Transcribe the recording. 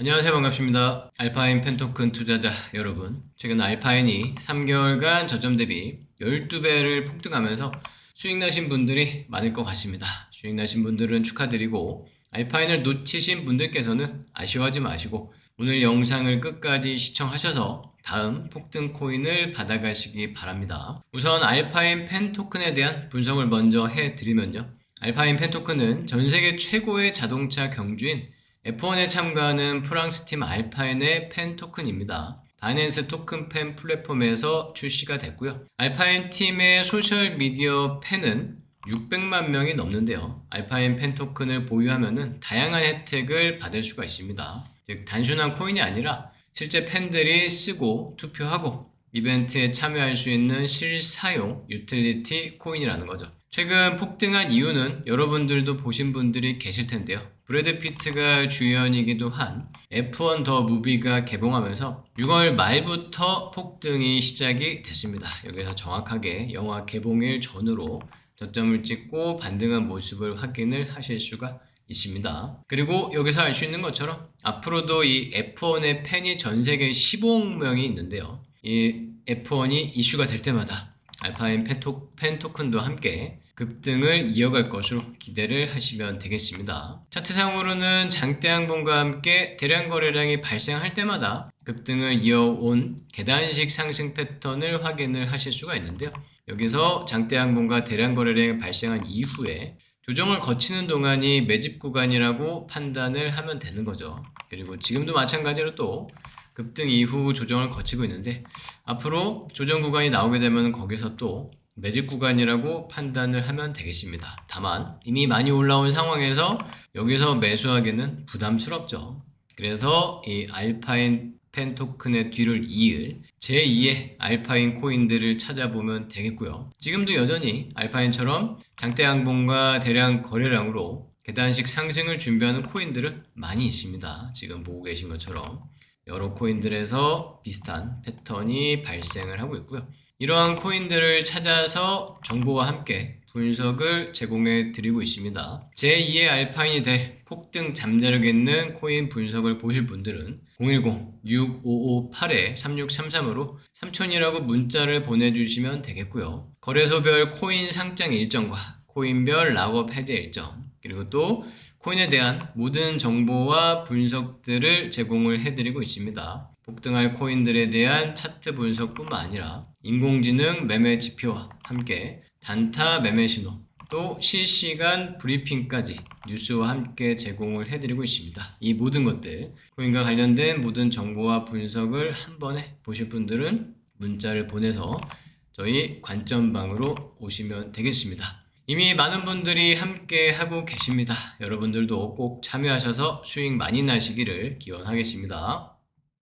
안녕하세요. 반갑습니다. 알파인 펜토큰 투자자 여러분. 최근 알파인이 3개월간 저점 대비 12배를 폭등하면서 수익 나신 분들이 많을 것 같습니다. 수익 나신 분들은 축하드리고 알파인을 놓치신 분들께서는 아쉬워하지 마시고 오늘 영상을 끝까지 시청하셔서 다음 폭등 코인을 받아가시기 바랍니다. 우선 알파인 펜토큰에 대한 분석을 먼저 해드리면요. 알파인 펜토큰은 전 세계 최고의 자동차 경주인 F1에 참가하는 프랑스 팀 알파인의 팬 토큰입니다. 바이낸스 토큰 팬 플랫폼에서 출시가 됐고요. 알파인 팀의 소셜 미디어 팬은 600만 명이 넘는데요. 알파인 팬 토큰을 보유하면은 다양한 혜택을 받을 수가 있습니다. 즉 단순한 코인이 아니라 실제 팬들이 쓰고 투표하고 이벤트에 참여할 수 있는 실사용 유틸리티 코인이라는 거죠. 최근 폭등한 이유는 여러분들도 보신 분들이 계실 텐데요. 브래드 피트가 주연이기도 한 F1 더 무비가 개봉하면서 6월 말부터 폭등이 시작이 됐습니다. 여기서 정확하게 영화 개봉일 전으로 저점을 찍고 반등한 모습을 확인을 하실 수가 있습니다. 그리고 여기서 알 수 있는 것처럼 앞으로도 이 F1의 팬이 전 세계 15억 명이 있는데요. 이 F1이 이슈가 될 때마다 알파인 펜토, 팬 토큰도 함께 급등을 이어갈 것으로 기대를 하시면 되겠습니다. 차트상으로는 장대항봉과 함께 대량 거래량이 발생할 때마다 급등을 이어온 계단식 상승 패턴을 확인을 하실 수가 있는데요. 여기서 장대항봉과 대량 거래량이 발생한 이후에 조정을 거치는 동안이 매집 구간이라고 판단을 하면 되는 거죠. 그리고 지금도 마찬가지로 또 급등 이후 조정을 거치고 있는데 앞으로 조정 구간이 나오게 되면 거기서 또 매집 구간이라고 판단을 하면 되겠습니다. 다만 이미 많이 올라온 상황에서 여기서 매수하기는 부담스럽죠. 그래서 이 알파인 펜 토큰의 뒤를 이을 제2의 알파인 코인들을 찾아보면 되겠고요. 지금도 여전히 알파인처럼 장대 항봉과 대량 거래량으로 계단식 상승을 준비하는 코인들은 많이 있습니다. 지금 보고 계신 것처럼 여러 코인들에서 비슷한 패턴이 발생을 하고 있고요. 이러한 코인들을 찾아서 정보와 함께 분석을 제공해 드리고 있습니다. 제2의 알파인이 될 폭등 잠자력 있는 코인 분석을 보실 분들은 010-6558-3633으로 삼촌이라고 문자를 보내주시면 되겠고요. 거래소별 코인 상장 일정과 코인별 락업 해제 일정 그리고 또 코인에 대한 모든 정보와 분석들을 제공을 해드리고 있습니다. 폭등할 코인들에 대한 차트 분석뿐만 아니라 인공지능 매매 지표와 함께 단타 매매 신호 또 실시간 브리핑까지 뉴스와 함께 제공을 해드리고 있습니다. 이 모든 것들 코인과 관련된 모든 정보와 분석을 한 번에 보실 분들은 문자를 보내서 저희 관점방으로 오시면 되겠습니다. 이미 많은 분들이 함께 하고 계십니다. 여러분들도 꼭 참여하셔서 수익 많이 나시기를 기원하겠습니다.